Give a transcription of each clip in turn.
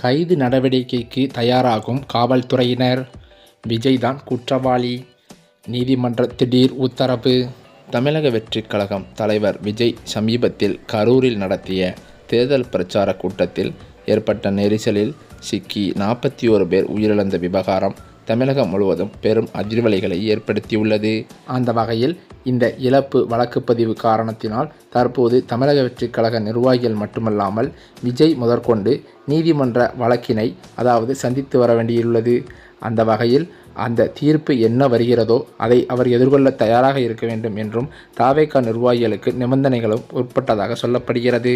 கைது நடவடிக்கைக்கு தயாராகும் காவல்துறையினர். விஜய் தான் குற்றவாளி. நீதிமன்ற திடீர் உத்தரவு. தமிழக வெற்றிக் கழகம் தலைவர் விஜய் சமீபத்தில் கரூரில் நடத்திய தேர்தல் பிரச்சார கூட்டத்தில் ஏற்பட்ட நெரிசலில் சிக்கி நாற்பத்தி ஓரு பேர் உயிரிழந்த விவகாரம் தமிழகம் முழுவதும் பெரும் அதிர்வலைகளை ஏற்படுத்தியுள்ளது. அந்த வகையில் இந்த இழப்பு வழக்குப்பதிவு காரணத்தினால் தற்போது தமிழக வெற்றிக் கழக நிர்வாகிகள் மட்டுமல்லாமல் விஜய் முதற்கொண்டு நீதிமன்ற வழக்கினை அதாவது சந்தித்து வர வேண்டியுள்ளது. அந்த வகையில் அந்த தீர்ப்பு என்ன வருகிறதோ அதை அவர் எதிர்கொள்ள தயாராக இருக்க வேண்டும் என்றும் தாவேக்கா நிர்வாகிகளுக்கு நிபந்தனைகளும் உட்பட்டதாக சொல்லப்படுகிறது.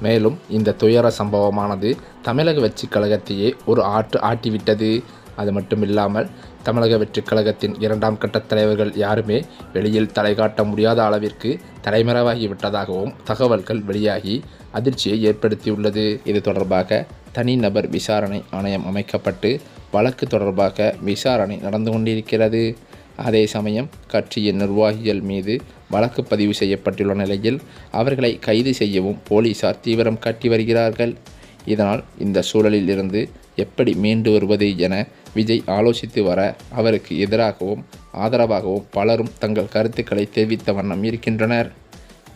மேலும் இந்த துயர சம்பவமானது தமிழக வெற்றிக் கழகத்தையே ஒரு ஆட்டு ஆட்டிவிட்டது. அது மட்டும் இல்லாமல் தமிழக வெற்றிக் கழகத்தின் இரண்டாம் கட்ட தலைவர்கள் யாருமே வெளியில் தலை காட்ட முடியாத அளவிற்கு தலைமறைவாகிவிட்டதாகவும் தகவல்கள் வெளியாகி அதிர்ச்சியை ஏற்படுத்தியுள்ளது. இது தொடர்பாக தனிநபர் விசாரணை ஆணையம் அமைக்கப்பட்டு வழக்கு தொடர்பாக விசாரணை நடந்து கொண்டிருக்கிறது. அதே சமயம் கட்சியின் நிர்வாகிகள் மீது வழக்கு பதிவு செய்யப்பட்டுள்ள நிலையில் அவர்களை கைது செய்யவும் போலீசார் தீவிரம் காட்டி வருகிறார்கள். இதனால் இந்த சூழலில் இருந்து எப்படி மீண்டு வருவது என விஜய் ஆலோசித்து வர அவருக்கு எதிராகவும் ஆதரவாகவும் பலரும் தங்கள் கருத்துக்களை தெரிவித்த வண்ணம் இருக்கின்றனர்.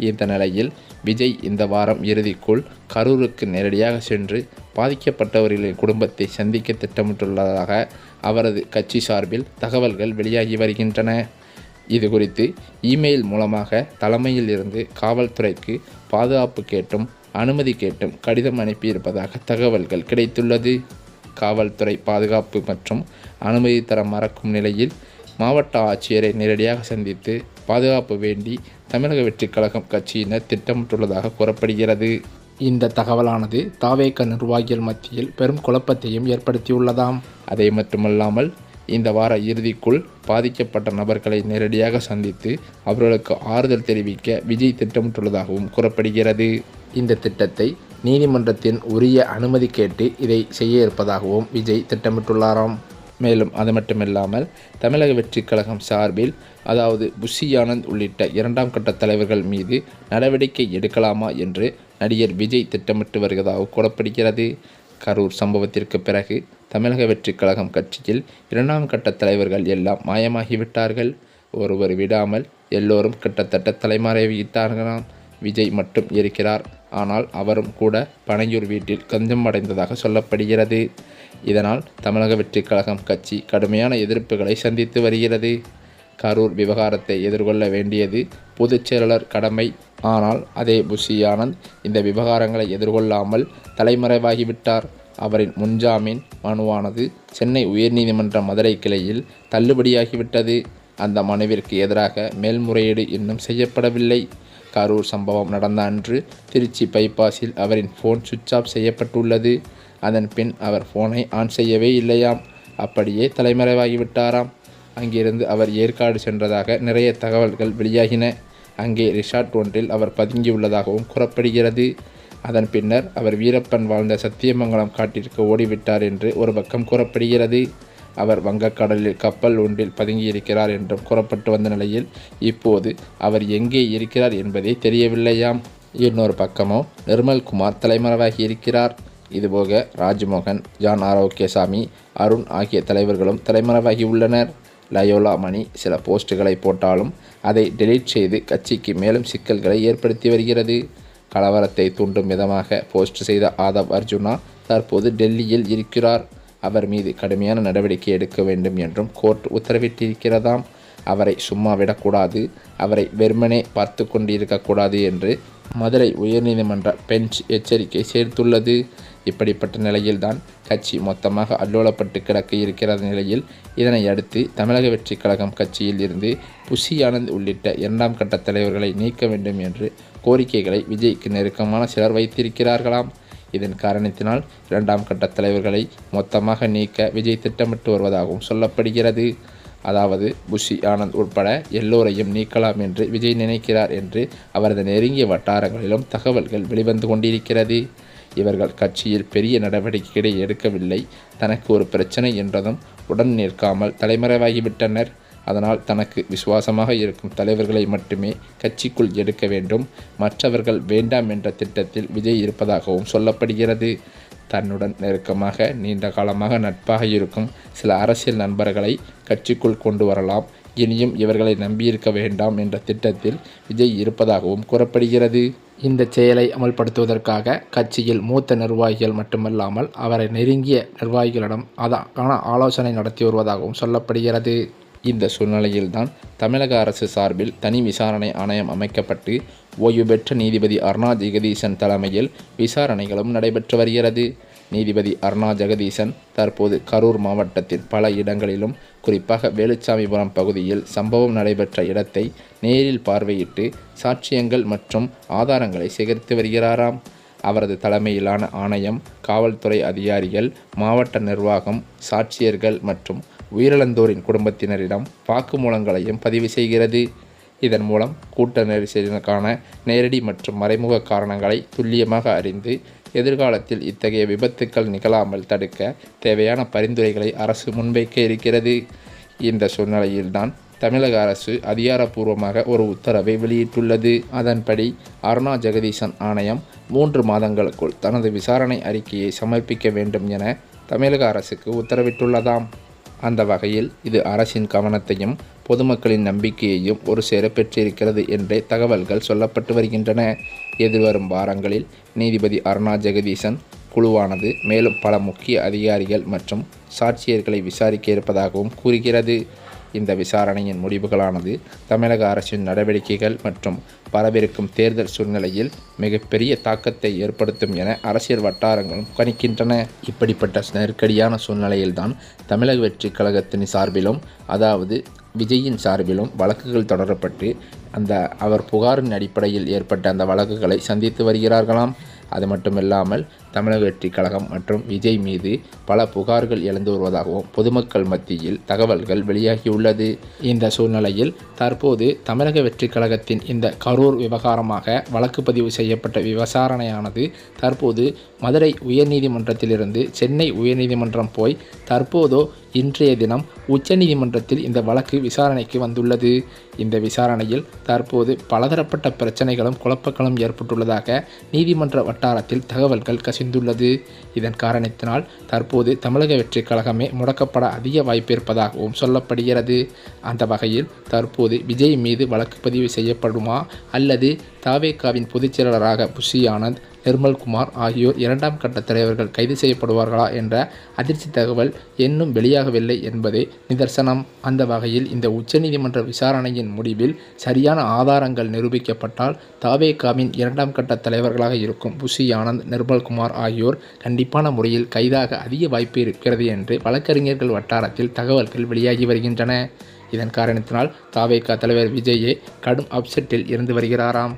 இந்த நிலையில் விஜய் இந்த வாரம் இறுதிக்குள் கரூருக்கு நேரடியாக சென்று பாதிக்கப்பட்டவர்களின் குடும்பத்தை சந்திக்க திட்டமிட்டுள்ளதாக அவரது கட்சி சார்பில் தகவல்கள் வெளியாகி வருகின்றன. இது குறித்து இமெயில் மூலமாக தலைமையில் இருந்து காவல்துறைக்கு பாதுகாப்பு கேட்டும் அனுமதி கேட்டும் கடிதம் அனுப்பியிருப்பதாக தகவல்கள் கிடைத்துள்ளது. காவல்துறை பாதுகாப்பு மற்றும் அனுமதி தர மறக்கும் நிலையில் மாவட்ட ஆட்சியரை நேரடியாக சந்தித்து பாதுகாப்பு வேண்டி தமிழக வெற்றி கழகம் கட்சியினர் திட்டமிட்டுள்ளதாக கூறப்படுகிறது. இந்த தகவலானது தாவேக்க நிர்வாகிகள் மத்தியில் பெரும் குழப்பத்தையும் ஏற்படுத்தியுள்ளதாம். அதை மட்டுமல்லாமல் இந்த வார இறுதிக்குள் பாதிக்கப்பட்ட நபர்களை நேரடியாக சந்தித்து அவர்களுக்கு ஆறுதல் தெரிவிக்க விஜய் திட்டமிட்டுள்ளதாகவும் கூறப்படுகிறது. இந்த திட்டத்தை நீதிமன்றத்தின் உரிய அனுமதி கேட்டு இதை செய்ய இருப்பதாகவும் விஜய் திட்டமிட்டுள்ளாராம். மேலும் அது மட்டுமில்லாமல் தமிழக வெற்றிக் கழகம் சார்பில் அதாவது புஷி ஆனந்த் உள்ளிட்ட இரண்டாம் கட்ட தலைவர்கள் மீது நடவடிக்கை எடுக்கலாமா என்று நடிகர் விஜய் திட்டமிட்டு வருவதாக கூறப்படுகிறது. கரூர் சம்பவத்திற்கு பிறகு தமிழக வெற்றிக் கழகம் கட்சியில் இரண்டாம் கட்ட தலைவர்கள் எல்லாம் மாயமாகிவிட்டார்கள். ஒருவர் விடாமல் எல்லோரும் கிட்டத்தட்ட தலைமறைவிட்டார்களாம். விஜய் மட்டும் இருக்கிறார். ஆனால் அவரும் கூட பனையூர் வீட்டில் கஞ்சம் அடைந்ததாக சொல்லப்படுகிறது. இதனால் தமிழக வெற்றிக் கழகம் கட்சி கடுமையான எதிர்ப்புகளை சந்தித்து வருகிறது. கரூர் விவகாரத்தை எதிர்கொள்ள வேண்டியது பொதுச் செயலாளர் கடமை. ஆனால் அதே புஷி ஆனந்த் இந்த விவகாரங்களை எதிர்கொள்ளாமல் தலைமறைவாகிவிட்டார். அவரின் முன்ஜாமீன் மனுவானது சென்னை உயர்நீதிமன்ற மதுரை கிளையில் தள்ளுபடியாகிவிட்டது. அந்த மனுவிற்கு எதிராக மேல்முறையீடு இன்னும் செய்யப்படவில்லை. கரூர் சம்பவம் நடந்த அன்று திருச்சி பைபாஸில் அவரின் ஃபோன் சுவிட்ச் ஆஃப் செய்யப்பட்டுள்ளது. அதன் பின் அவர் ஃபோனை ஆன் செய்யவே இல்லையாம். அப்படியே தலைமறைவாகிவிட்டாராம். அங்கிருந்து அவர் ஏற்காடு சென்றதாக நிறைய தகவல்கள் வெளியாகின. அங்கே ரிசார்ட் ஒன்றில் அவர் பதுங்கியுள்ளதாகவும் கூறப்படுகிறது. அதன் பின்னர் அவர் வீரப்பன் வாழ்ந்த சத்தியமங்கலம் காட்டிற்கு ஓடிவிட்டார் என்று ஒரு பக்கம் கூறப்படுகிறது. அவர் வங்கக்கடலில் கப்பல் ஒன்றில் பதுங்கியிருக்கிறார் என்றும் கூறப்பட்டு வந்த நிலையில் இப்போது அவர் எங்கே இருக்கிறார் என்பதே தெரியவில்லையாம். இன்னொரு பக்கமோ நிர்மல்குமார் தலைமறைவாகி இருக்கிறார். இதுபோக ராஜ்மோகன் ஜான் ஆரோக்கியசாமி அருண் ஆகிய தலைவர்களும் தலைமறைவாகி உள்ளனர். லயோலா மணி சில போஸ்ட்டுகளை போட்டாலும் அதை டெலீட் செய்து கட்சிக்கு மேலும் சிக்கல்களை ஏற்படுத்தி வருகிறது. கலவரத்தை தூண்டும் விதமாக போஸ்ட் செய்த ஆதவ் அர்ஜுனா தற்போது டெல்லியில் இருக்கிறார். அவர் மீது கடுமையான நடவடிக்கை எடுக்க வேண்டும் என்றும் கோர்ட் உத்தரவிட்டிருக்கிறதாம். அவரை சும்மா விடக்கூடாது அவரை வெறுமனே பார்த்து கொண்டிருக்கக்கூடாது என்று மதுரை உயர்நீதிமன்ற பெஞ்ச் எச்சரிக்கை சேர்த்துள்ளது. இப்படிப்பட்ட நிலையில்தான் கட்சி மொத்தமாக அல்லோலப்பட்டு கிடக்க இருக்கிற நிலையில் இதனை அடுத்து தமிழக வெற்றிக் கழகம் கட்சியில் இருந்து புஷி ஆனந்த் உள்ளிட்ட இரண்டாம் கட்ட தலைவர்களை நீக்க வேண்டும் என்று கோரிக்கைகளை விஜய்க்கு நெருக்கமான சிலர் வைத்திருக்கிறார்களாம். இதன் காரணத்தினால் இரண்டாம் கட்ட தலைவர்களை மொத்தமாக நீக்க விஜய் திட்டமிட்டு வருவதாகவும் சொல்லப்படுகிறது. அதாவது புஷி ஆனந்த் உட்பட எல்லோரையும் நீக்கலாம் என்று விஜய் நினைக்கிறார் என்று அவரது நெருங்கிய வட்டாரங்களிலும் தகவல்கள் வெளிவந்து கொண்டிருக்கிறது. இவர்கள் கட்சியில் பெரிய நடவடிக்கைகளை எடுக்கவில்லை. தனக்கு ஒரு பிரச்சனை என்றதும் உடன் நிற்காமல் தலைமறைவாகிவிட்டனர். அதனால் தனக்கு விசுவாசமாக இருக்கும் தலைவர்களை மட்டுமே கட்சிக்குள் எடுக்க வேண்டும். மற்றவர்கள் வேண்டாம் என்ற திட்டத்தில் விஜய் இருப்பதாகவும் சொல்லப்படுகிறது. தன்னுடன் நெருக்கமாக நீண்ட காலமாக நட்பாக இருக்கும் சில அரசியல் நண்பர்களை கட்சிக்குள் கொண்டு வரலாம். இனியும் இவர்களை நம்பியிருக்க வேண்டாம் என்ற திட்டத்தில் விஜய் இருப்பதாகவும் கூறப்படுகிறது. இந்த செயலை அமல்படுத்துவதற்காக கட்சியில் மூத்த நிர்வாகிகள் மட்டுமல்லாமல் அவரை நெருங்கிய நிர்வாகிகளிடம் அதற்கான ஆலோசனை நடத்தி வருவதாகவும் சொல்லப்படுகிறது. இந்த சூழ்நிலையில்தான் தமிழக அரசு சார்பில் தனி விசாரணை ஆணையம் அமைக்கப்பட்டு ஓய்வு பெற்ற நீதிபதி அருணா ஜெகதீசன் தலைமையில் விசாரணைகளும் நடைபெற்று வருகிறது. நீதிபதி அருணா ஜெகதீசன் தற்போது கரூர் மாவட்டத்தின் பல இடங்களிலும் குறிப்பாக வேலுச்சாமிபுரம் பகுதியில் சம்பவம் நடைபெற்ற இடத்தை நேரில் பார்வையிட்டு சாட்சியங்கள் மற்றும் ஆதாரங்களை சேகரித்து வருகிறாராம். அவரது தலைமையிலான ஆணையம் காவல்துறை அதிகாரிகள் மாவட்ட நிர்வாகம் சாட்சியர்கள் மற்றும் உயிரிழந்தோரின் குடும்பத்தினரிடம் வாக்குமூலங்களையும் பதிவு செய்கிறது. இதன் மூலம் கூட்ட நெரிசலுக்கான நேரடி மற்றும் மறைமுக காரணங்களை துல்லியமாக அறிந்து எதிர்காலத்தில் இத்தகைய விபத்துக்கள் நிகழாமல் தடுக்க தேவையான பரிந்துரைகளை அரசு முன்வைக்க இருக்கிறது. இந்த சூழ்நிலையில்தான் தமிழக அரசு அதிகாரப்பூர்வமாக ஒரு உத்தரவை வெளியிட்டுள்ளது. அதன்படி அருணா ஜெகதீசன் ஆணையம் மூன்று மாதங்களுக்குள் தனது விசாரணை அறிக்கையை சமர்ப்பிக்க வேண்டும் என தமிழக அரசுக்கு உத்தரவிட்டுள்ளதாம். அந்த வகையில் இது அரசின் கவனத்தையும் பொதுமக்களின் நம்பிக்கையையும் ஒரு சேர பெற்றிருக்கிறது என்றே தகவல்கள் சொல்லப்பட்டு வருகின்றன. எதிர்வரும் வாரங்களில் நீதிபதி அருணா ஜெகதீசன் குழுவானது மேலும் பல முக்கிய அதிகாரிகள் மற்றும் சாட்சியர்களை விசாரிக்க இருப்பதாகவும் கூறுகிறது. இந்த விசாரணையின் முடிவுகளானது தமிழக அரசின் நடவடிக்கைகள் மற்றும் வரவிருக்கும் தேர்தல் சூழ்நிலையில் மிகப்பெரிய தாக்கத்தை ஏற்படுத்தும் என அரசியல் வட்டாரங்களும் கணிக்கின்றன. இப்படிப்பட்ட நெருக்கடியான சூழ்நிலையில்தான் தமிழக வெற்றி கழகத்தின் சார்பிலும் அதாவது விஜயின் சார்பிலும் வழக்குகள் தொடரப்பட்டு அந்த அவர் புகாரின் அடிப்படையில் ஏற்பட்ட அந்த வழக்குகளை சந்தித்து வருகிறார்களாம். அது மட்டுமில்லாமல் தமிழக வெற்றி கழகம் மற்றும் விஜய் மீது பல புகார்கள் எழுந்து வருவதாகவும் பொதுமக்கள் மத்தியில் தகவல்கள் வெளியாகியுள்ளது. இந்த சூழ்நிலையில் தற்போது தமிழக வெற்றி கழகத்தின் இந்த கரூர் விவகாரமாக வழக்கு பதிவு செய்யப்பட்ட விசாரணையானது தற்போது மதுரை உயர்நீதிமன்றத்திலிருந்து சென்னை உயர்நீதிமன்றம் போய் தற்போதோ இன்றைய தினம் உச்சநீதிமன்றத்தில் இந்த வழக்கு விசாரணைக்கு வந்துள்ளது. இந்த விசாரணையில் தற்போது பலதரப்பட்ட பிரச்சனைகளும் குழப்பங்களும் ஏற்பட்டுள்ளதாக நீதிமன்ற வட்டாரத்தில் தகவல்கள் கசிந்துள்ளது இதன் காரணத்தினால் தற்போது தமிழக வெற்றி கழகமே முடக்கப்பட அதிக வாய்ப்பு இருப்பதாகவும் சொல்லப்படுகிறது. அந்த வகையில் தற்போது விஜய் மீது வழக்கு பதிவு செய்யப்படுமா அல்லது தாவேகாவின் பொதுச் செயலாளராக புஷி ஆனந்த் நிர்மல்குமார் ஆகியோர் இரண்டாம் கட்ட தலைவர்கள் கைது செய்யப்படுவார்களா என்ற அதிர்ச்சி தகவல் இன்னும் வெளியாகவில்லை என்பதே நிதர்சனம். அந்த வகையில் இந்த உச்சநீதிமன்ற விசாரணையின் முடிவில் சரியான ஆதாரங்கள் நிரூபிக்கப்பட்டால் தாவேகாவின் இரண்டாம் கட்ட தலைவர்களாக இருக்கும் புஷி ஆனந்த் நிர்மல்குமார் ஆகியோர் கண்டிப்பான முறையில் கைதாக அதிக வாய்ப்பு இருக்கிறது என்று வழக்கறிஞர்கள் வட்டாரத்தில் தகவல்கள் வெளியாகி வருகின்றன. இதன் காரணத்தினால் தாவேகா தலைவர் விஜயே கடும் அப்செட்டில் இருந்து வருகிறாராம்.